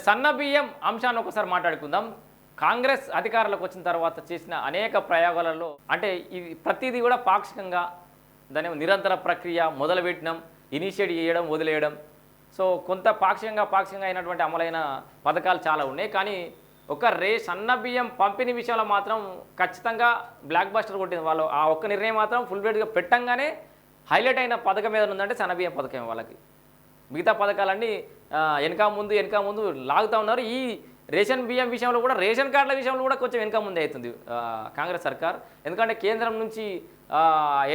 సన్న బియ్యం అంశాన్ని ఒకసారి మాట్లాడుకుందాం. కాంగ్రెస్ అధికారంలోకి వచ్చిన తర్వాత చేసిన అనేక ప్రయోగాలలో అంటే ఇది ప్రతిదీ కూడా పాక్షికంగా దాని నిరంతర ప్రక్రియ మొదలుపెట్టడం ఇనిషియేట్ చేయడం వదిలేయడం. సో కొంత పాక్షికంగా పాక్షికంగా అయినటువంటి అమలైన పథకాలు చాలా ఉన్నాయి. కానీ ఒక రే సన్న బియ్యం పంపిణీ విషయంలో మాత్రం ఖచ్చితంగా బ్లాక్ బస్టర్ కొట్టింది. వాళ్ళు ఆ ఒక్క నిర్ణయం మాత్రం ఫుల్ బ్లేడ్గా పెట్టంగానే హైలైట్ అయిన పథకం ఏదైనా ఉందంటే సన్న బియ్యం పథకం వాళ్ళకి. మిగతా పథకాలన్నీ వెనక ముందు వెనక ముందు లాగుతూ ఉన్నారు. ఈ రేషన్ బియ్యం విషయంలో కూడా రేషన్ కార్డుల విషయంలో కూడా కొంచెం వెనక ముందే అవుతుంది కాంగ్రెస్ సర్కార్. ఎందుకంటే కేంద్రం నుంచి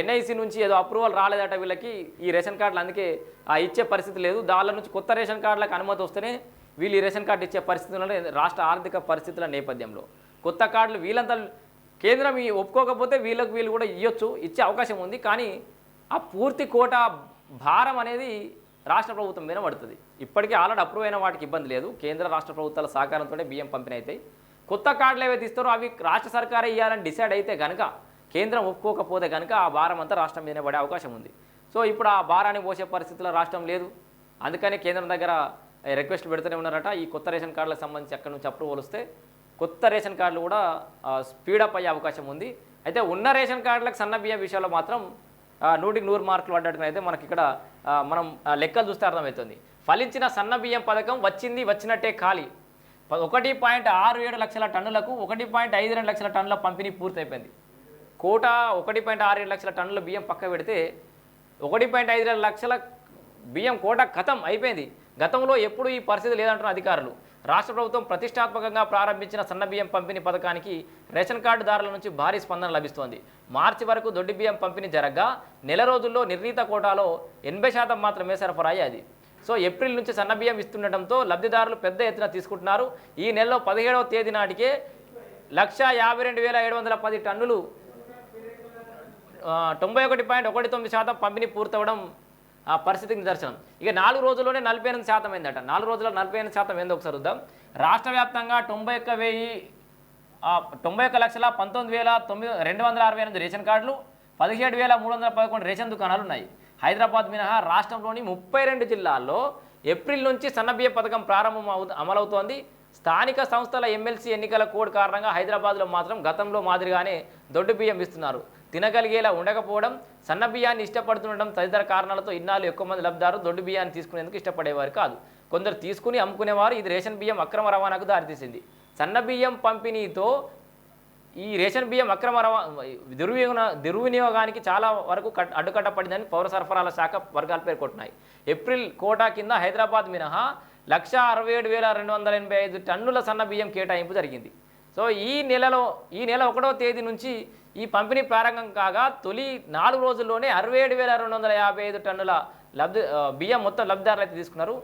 ఎన్ఐసి నుంచి ఏదో అప్రూవల్ రాలేదట వీళ్ళకి ఈ రేషన్ కార్డులు అందుకే ఇచ్చే పరిస్థితి లేదు. దానిలో నుంచి కొత్త రేషన్ కార్డులకు అనుమతి వస్తేనే వీళ్ళు ఈ రేషన్ కార్డు ఇచ్చే పరిస్థితుల్లో రాష్ట్ర ఆర్థిక పరిస్థితుల నేపథ్యంలో. కొత్త కార్డులు వీళ్ళంతా కేంద్రం ఈ ఒప్పుకోకపోతే వీళ్ళకు వీళ్ళు కూడా ఇవ్వచ్చు ఇచ్చే అవకాశం ఉంది. కానీ ఆ పూర్తి కోట భారం అనేది రాష్ట్ర ప్రభుత్వం మీద పడుతుంది. ఇప్పటికీ ఆల్రెడీ అప్రూవ్ అయిన వాటికి ఇబ్బంది లేదు. కేంద్ర రాష్ట్ర ప్రభుత్వాల సహకారంతోనే బియ్యం పంపిణీ అవుతాయి కొత్త కార్డులు ఏవైతే ఇస్తారో అవి రాష్ట్ర సర్కారే ఇవ్వాలని డిసైడ్ అయితే కనుక కేంద్రం ఒప్పుకోకపోతే కనుక ఆ భారం అంతా రాష్ట్రం మీదనే పడే అవకాశం ఉంది. సో ఇప్పుడు ఆ భారాన్ని పోసే పరిస్థితిలో రాష్ట్రం లేదు. అందుకని కేంద్రం దగ్గర రిక్వెస్ట్ పెడుతూనే ఉన్నారట. ఈ కొత్త రేషన్ కార్డులకు సంబంధించి అక్కడి నుంచి అప్రూవల్ వస్తే కొత్త రేషన్ కార్డులు కూడా స్పీడప్ అయ్యే అవకాశం ఉంది. అయితే ఉన్న రేషన్ కార్డులకు సన్న బియ్యం విషయంలో మాత్రం నూటికి నూరు మార్కులు పడ్డట్టునైతే మనకి ఇక్కడ మనం లెక్కలు చూస్తే అర్థమవుతుంది. ఫలించిన సన్న బియ్యం పథకం వచ్చింది వచ్చినట్టే ఖాళీ. ఒకటి పాయింట్ ఆరు ఏడు లక్షల టన్నులకు ఒకటి పాయింట్ ఐదు రెండు లక్షల టన్నుల పంపిణీ పూర్తయిపోయింది. కోట ఒకటి పాయింట్ ఆరు ఏడు లక్షల టన్నుల బియ్యం పక్క పెడితే ఒకటి పాయింట్ ఐదు రెండు లక్షల బియ్యం కోట గతం అయిపోయింది. గతంలో ఎప్పుడు ఈ పరిస్థితి లేదంటున్న అధికారులు. రాష్ట్ర ప్రభుత్వం ప్రతిష్టాత్మకంగా ప్రారంభించిన సన్న బియ్యం పంపిణీ పథకానికి రేషన్ కార్డుదారుల నుంచి భారీ స్పందన లభిస్తోంది. మార్చి వరకు దొడ్డి బియ్యం పంపిణీ జరగ్గా నెల రోజుల్లో నిర్ణీత కోటాలో ఎనభై శాతం మాత్రమే సరఫరా అయ్యేది సో ఏప్రిల్ నుంచి సన్న బియ్యం ఇస్తుండటంతో లబ్ధిదారులు పెద్ద ఎత్తున తీసుకుంటున్నారు. ఈ నెలలో పదిహేడవ తేదీ నాటికే లక్ష యాభై రెండు వేల ఏడు వందల పది టన్నులు తొంభై ఒకటి పాయింట్ ఒకటి తొమ్మిది శాతం పంపిణీ పూర్తవడం ఆ పరిస్థితికి నిదర్శనం. ఇక నాలుగు రోజుల్లోనే నలభై ఎనిమిది శాతం ఏందట నాలుగు రోజుల్లో నలభై ఎనిమిది శాతం ఏందో ఒకసారి చూద్దాం. రాష్ట్ర వ్యాప్తంగా తొంభై ఒక్క వెయ్యి తొంభై ఒక్క లక్షల పంతొమ్మిది వేల తొమ్మిది రెండు వందల అరవై ఎనిమిది రేషన్ కార్డులు పదిహేడు వేల మూడు వందల పదకొండు రేషన్ దుకాణాలు ఉన్నాయి. హైదరాబాద్ మినహా రాష్ట్రంలోని ముప్పై రెండు జిల్లాల్లో ఏప్రిల్ నుంచి సన్నబియ్య పథకం ప్రారంభం అవు- అమలవుతోంది. స్థానిక సంస్థల ఎమ్మెల్సీ ఎన్నికల కోడ్ కారణంగా హైదరాబాద్లో మాత్రం గతంలో మాదిరిగానే దొడ్డు బియ్యం ఇస్తున్నారు. తినగలిగేలా ఉండకపోవడం సన్న బియ్యాన్ని ఇష్టపడుతుండడం తదితర కారణాలతో ఇన్నాళ్ళు ఎక్కువ మంది లబ్ధారు దొడ్డు బియ్యాన్ని తీసుకునేందుకు ఇష్టపడేవారు కాదు. కొందరు తీసుకుని అమ్ముకునేవారు ఇది రేషన్ బియ్యం అక్రమ రవాణాకు దారితీసింది. సన్న బియ్యం పంపిణీతో ఈ రేషన్ బియ్యం అక్రమ రవా దుర్వినియోగ దుర్వినియోగానికి చాలా వరకు అడ్డుకట్టపడిందని అడ్డుకట్ట పడిందని పౌర సరఫరాల శాఖ వర్గాలు పేర్కొంటున్నాయి. ఏప్రిల్ కోటా కింద హైదరాబాద్ మినహా లక్ష అరవై ఏడు వేల రెండు వందల ఎనభై ఐదు టన్నుల సన్న బియ్యం కేటాయింపు జరిగింది. సో ఈ నెలలో ఈ నెల ఒకటో తేదీ నుంచి ఈ పంపిణీ ప్రారంభం కాగా తొలి నాలుగు రోజుల్లోనే అరవై ఏడు వేల రెండు వందల యాభై ఐదు టన్నుల లబ్ధి బియ్యం మొత్తం లబ్ధిదారులు అయితే తీసుకున్నారు.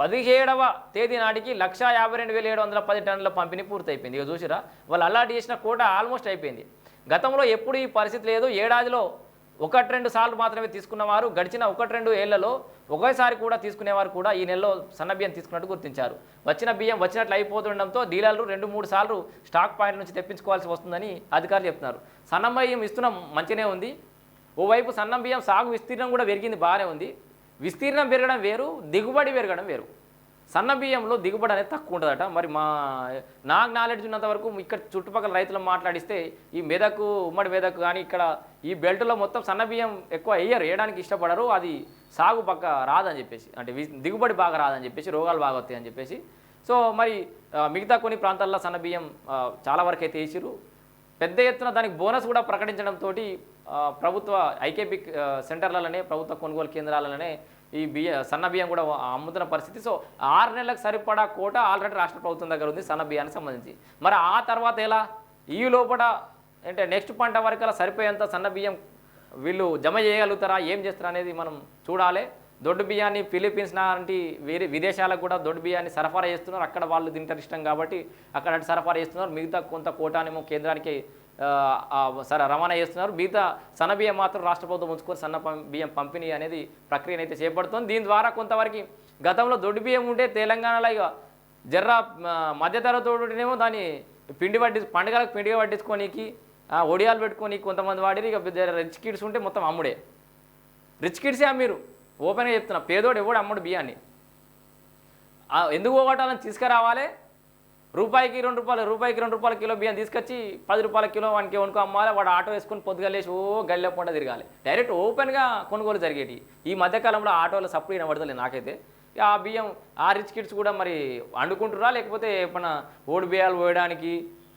పదిహేడవ తేదీ నాటికి లక్ష యాభై రెండు వేల ఏడు వందల పది టన్నుల పంపిణీ పూర్తయిపోయింది. ఇక చూసిరా వాళ్ళు అల్లాటి చేసిన కోట ఆల్మోస్ట్ అయిపోయింది. గతంలో ఎప్పుడు ఈ పరిస్థితి లేదు. ఏడాదిలో ఒకటి రెండు సార్లు మాత్రమే తీసుకున్నవారు గడిచిన ఒకటి రెండు ఏళ్ళలో ఒకేసారి కూడా తీసుకునేవారు కూడా ఈ నెలలో సన్న బియ్యం తీసుకున్నట్టు గుర్తించారు. వచ్చిన బియ్యం వచ్చినట్లు అయిపోతుండడంతో డీలర్లు రెండు మూడు సార్లు స్టాక్ పాయింట్ నుంచి తెప్పించుకోవాల్సి వస్తుందని అధికారులు చెప్తున్నారు. సన్న బియ్యం మంచినే ఉంది. ఓవైపు సన్న బియ్యం సాగు విస్తీర్ణం కూడా పెరిగింది బాగానే ఉంది. విస్తీర్ణం పెరగడం వేరు దిగుబడి పెరగడం వేరు. సన్న బియ్యంలో దిగుబడి అనేది తక్కువ ఉంటుందట. మరి మా నాకు నాలెడ్జ్ ఉన్నంత వరకు ఇక్కడ చుట్టుపక్కల రైతులు మాట్లాడిస్తే ఈ మెదకు ఉమ్మడి మెదకు కానీ ఇక్కడ ఈ బెల్ట్లో మొత్తం సన్న బియ్యం ఎక్కువ వేయరు. వేయడానికి ఇష్టపడరు. అది సాగు పక్క రాదని చెప్పేసి అంటే దిగుబడి బాగా రాదని చెప్పేసి రోగాలు బాగా వస్తాయని చెప్పేసి. సో మరి మిగతా కొన్ని ప్రాంతాల్లో సన్న బియ్యం చాలా వరకు అయితే వేసిరు పెద్ద ఎత్తున దానికి బోనస్ కూడా ప్రకటించడంతో ప్రభుత్వ ఐకేపీ సెంటర్లలోనే ప్రభుత్వ కొనుగోలు కేంద్రాలలోనే ఈ బియ్య సన్న బియ్యం కూడా అమ్ముతున్న పరిస్థితి. సో ఆరు నెలలకు సరిపడా కోట ఆల్రెడీ రాష్ట్ర ప్రభుత్వం దగ్గర ఉంది సన్న బియ్యానికి సంబంధించి. మరి ఆ తర్వాత ఎలా? ఈ లోపల అంటే నెక్స్ట్ పంట వరకు సరిపోయేంత సన్న బియ్యం వీళ్ళు జమ చేయగలుగుతారా? ఏం చేస్తారా అనేది మనం చూడాలి. దొడ్డు బియ్యాన్ని ఫిలిప్పీన్స్ లాంటి వేరే విదేశాలకు కూడా దొడ్డు బియ్యాన్ని సరఫరా చేస్తున్నారు. అక్కడ వాళ్ళు తింటారు ఇష్టం కాబట్టి అక్కడ సరఫరా చేస్తున్నారు. మిగతా కొంత కోటానేమో కేంద్రానికి సరే రవాణా చేస్తున్నారు. మిగతా సన్న బియ్యం మాత్రం రాష్ట్ర ప్రభుత్వం ఉంచుకొని సన్న బియ్యం పంపిణీ అనేది ప్రక్రియను అయితే చేపడుతుంది. దీని ద్వారా కొంతవరకు గతంలో దొడ్డు బియ్యం ఉంటే తెలంగాణలో ఇక జర్రా ఆ, దాన్ని పిండి పట్టి పండుగలకు పిండిగా పట్టించుకోనికి ఒడియాలు పెట్టుకొని కొంతమంది వాడి ఇక రిచ్ కిడ్స్ ఉంటే మొత్తం అమ్ముడే. రిచ్ కిడ్సే మీరు ఓపెన్గా చెప్తున్నా. పేదోడు ఎవడు అమ్ముడు బియ్యాన్ని? ఎందుకు పోగొట్టాలని తీసుకురావాలి? రూపాయికి రెండు రూపాయలు రూపాయికి రెండు రూపాయల కిలో బియ్యం తీసుకొచ్చి పది రూపాయల కిలో వానికి కొనుక్కో అమ్మాలి. వాడు ఆటో వేసుకొని పొద్దుగా లేచి ఓ గల్లె పంట తిరగాలి. డైరెక్ట్ ఓపెన్గా కొనుగోలు జరిగేటి. ఈ మధ్యకాలంలో ఆటోలో సప్పుడు వినబడతలేదు నాకైతే. ఆ బియ్యం ఆ రిచ్ కిడ్స్ కూడా మరి అండుకుంటురా లేకపోతే ఏమన్నా ఓడి బియ్యాలు పోయడానికి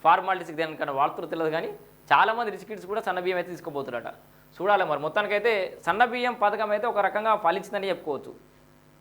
ఫార్మాలిటీస్కి దేనికన్నా వాడుతున్నారు తెలియదు కానీ చాలామంది రిచ్ కిడ్స్ కూడా సన్న బియ్యం అయితే తీసుకోబోతున్నారట చూడాలి మరి. మొత్తానికైతే సన్న బియ్యం పథకం అయితే ఒక రకంగా ఫలించిందని చెప్పుకోవచ్చు.